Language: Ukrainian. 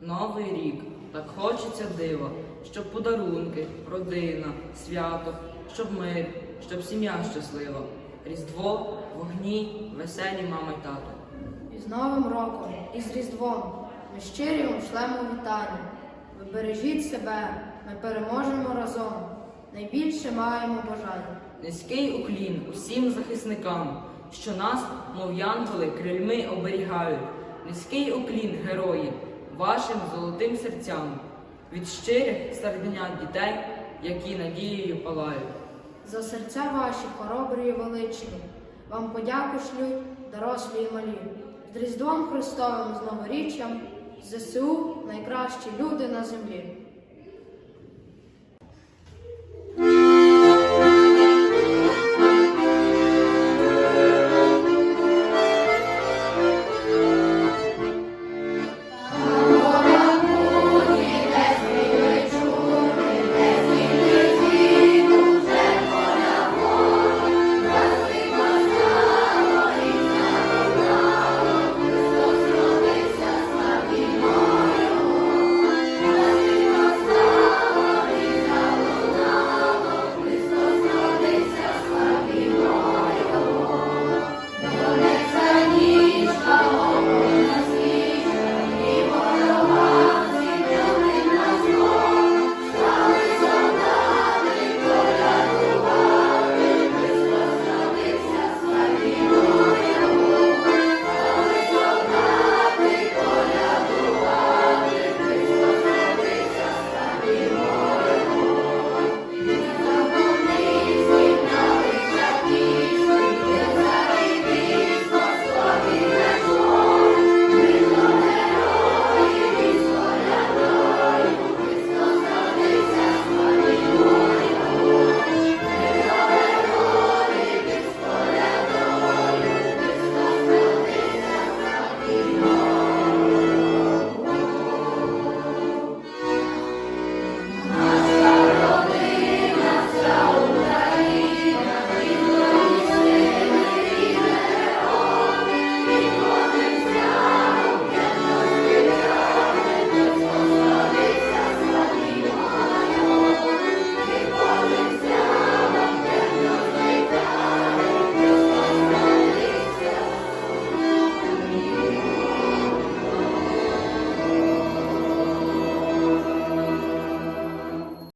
Новий рік, так хочеться дива, щоб подарунки, родина, свято, щоб мир, щоб сім'я щаслива, Різдво, вогні, веселі мама й тато. І з Новим роком, і з Різдвом ми щирі вам шлемо вітання. Ви бережіть себе, ми переможемо разом. Найбільше маємо бажання. Низький уклін усім захисникам, що нас, мов янголи, крильми оберігають. Низький уклін, герої, вашим золотим серцям, від щирих серденят дітей, які надією палають. За серця ваші хоробрі і величні, вам подяку шлють дорослі і малі. З Різдвом Христовим з новоріччям, ЗСУ найкращі люди на землі.